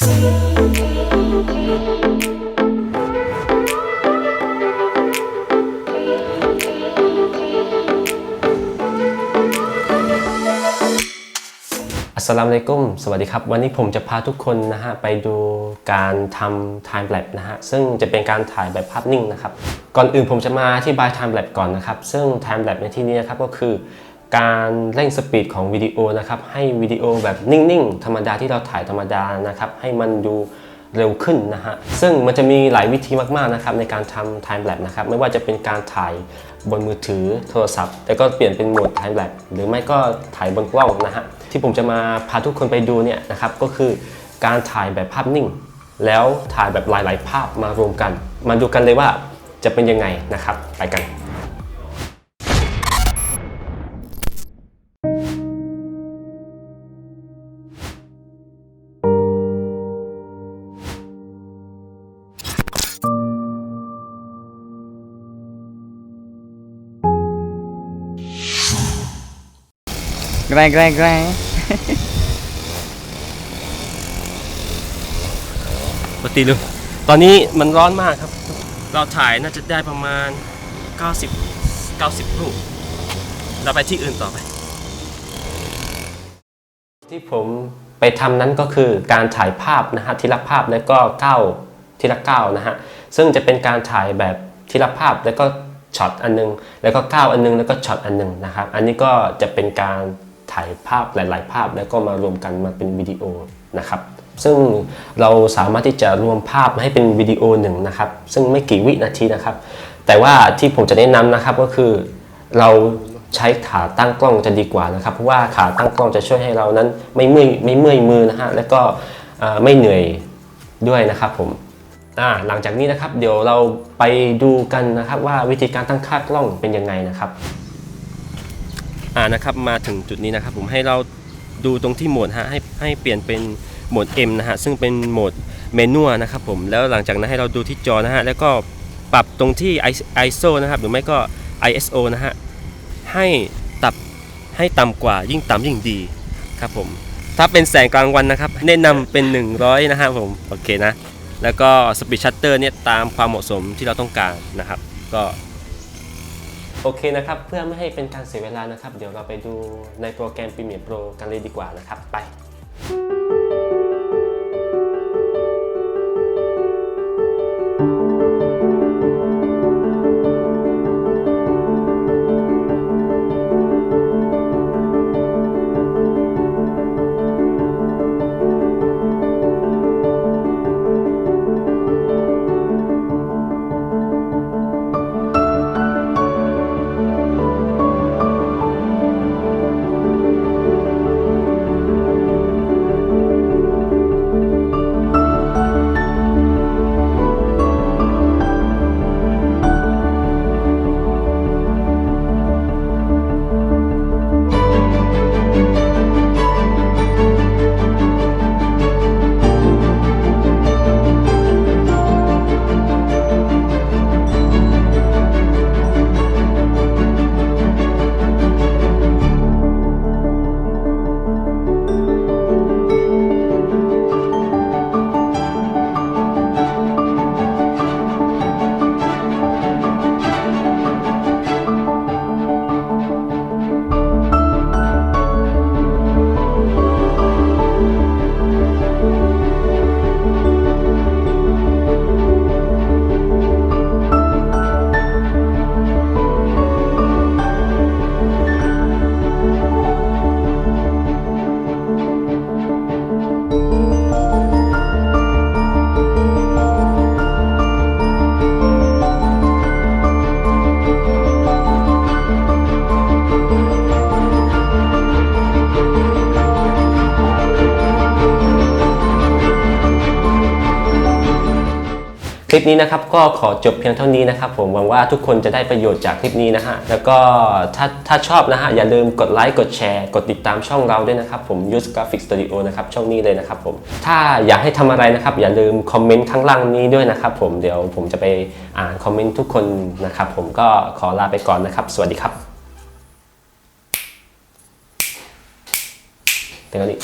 อัสสลามุอะลัยกุมสวัสดีครับ วันนี้ผมจะพาทุกคนนะฮะไปดูการทำ time lapse นะฮะ ซึ่งจะเป็นการถ่ายแบบภาพนิ่งนะครับ ก่อนอื่นผมจะมาอธิบาย time lapse ก่อนนะครับ ซึ่ง time lapse ในที่นี้นะครับก็คือ การเร่งสปีดของวิดีโอนะครับให้วิดีโอแบบนิ่งๆ ธรรมดาที่เราถ่ายธรรมดานะครับให้มันดูเร็วขึ้นนะฮะซึ่งมันจะมีหลายวิธีมากๆนะครับในการทำ time lapse นะครับไม่ว่าจะเป็นการถ่ายบนมือถือโทรศัพท์แล้วก็เปลี่ยนเป็นโหมด time lapse หรือไม่ก็ถ่ายบนกล้องนะฮะที่ผมจะมาพาทุกคนไปดูเนี่ยนะครับก็คือการถ่ายแบบภาพนิ่ง แล้วถ่ายแบบหลาย ๆ ภาพมารวมกัน มาดูกันเลยว่าจะเป็นยังไงนะครับไปกัน แกล้งแกล้งแกล้งปกติดูตอนนี้มันร้อนมากครับ เราถ่ายน่าจะได้ประมาณ 90 90รูปเราไปที่อื่นต่อไป ที่ผมไปทำนั้นก็คือการถ่ายภาพนะฮะทีละภาพแล้วก็ก้าวทีละก้าวนะฮะซึ่งจะเป็นการถ่ายแบบทีละภาพแล้วก็ช็อตอันนึง แล้วก็ก้าวอันนึงแล้วก็ช็อตอันนึงนะครับ อันนี้ก็จะเป็นการ ถ่ายภาพหลาย ๆ ภาพ แล้วก็มารวมกันมาเป็นวิดีโอนะครับซึ่งเราสามารถที่จะรวมภาพให้เป็นวิดีโอหนึ่งนะครับ ซึ่งไม่กี่วินาทีนะครับ แต่ว่าที่ผมจะแนะนำนะครับก็คือเราใช้ขาตั้งกล้องจะดีกว่านะครับ เพราะว่าขาตั้งกล้องจะช่วยให้เรานั้นไม่เมื่อยไม่เมื่อยมือนะฮะแล้วก็ไม่เหนื่อยด้วยนะครับผมหลังจากนี้นะครับ เดี๋ยวเราไปดูกันนะครับว่าวิธีการตั้งค่ากล้องเป็นยังไงนะครับ อ่านะครับมาถึงจุดนี้นะครับผมให้เราดูตรงที่โหมดฮะให้ให้เปลี่ยนเป็นโหมด M นะฮะซึ่งเป็นโหมดเมนูนะครับผมแล้วหลังจากนั้นให้เราดูที่จอนะฮะแล้วก็ปรับตรงที่ ISO นะครับหรือไม่ก็ ISO นะฮะให้ตับให้ต่ำกว่ายิ่งต่ำยิ่งดีครับผมถ้าเป็นแสงกลางวันนะครับแนะนำเป็น 100 นะครับผมโอเคนะแล้วก็สปีดชัตเตอร์เนี่ยตามความเหมาะสมที่เราต้องการนะครับก็ โอเคนะครับ เพื่อไม่ให้เป็นการเสียเวลานะครับ เดี๋ยวเราไปดูในโปรแกรม Premiere Pro กันเลยดีกว่านะครับ ไป คลิปนี้นะครับก็ขอจบเพียงเท่านี้นะครับผมหวังว่าทุกคนจะได้ประโยชน์จากคลิปนี้นะฮะแล้วก็ถ้าถ้าชอบนะฮะอย่าลืมกดไลค์กดแชร์กดติดตามช่องเราด้วยนะครับผม Use Graphic Studio นะครับช่องนี้เลยนะครับผมถ้าอยากให้ทำอะไรนะครับอย่าลืมคอมเมนต์ข้างล่างนี้ด้วยนะครับผมเดี๋ยวผมจะไปอ่านคอมเมนต์ทุกคนนะครับผมก็ขอลาไปก่อนนะครับ สวัสดีครับเดี๋ยวนี้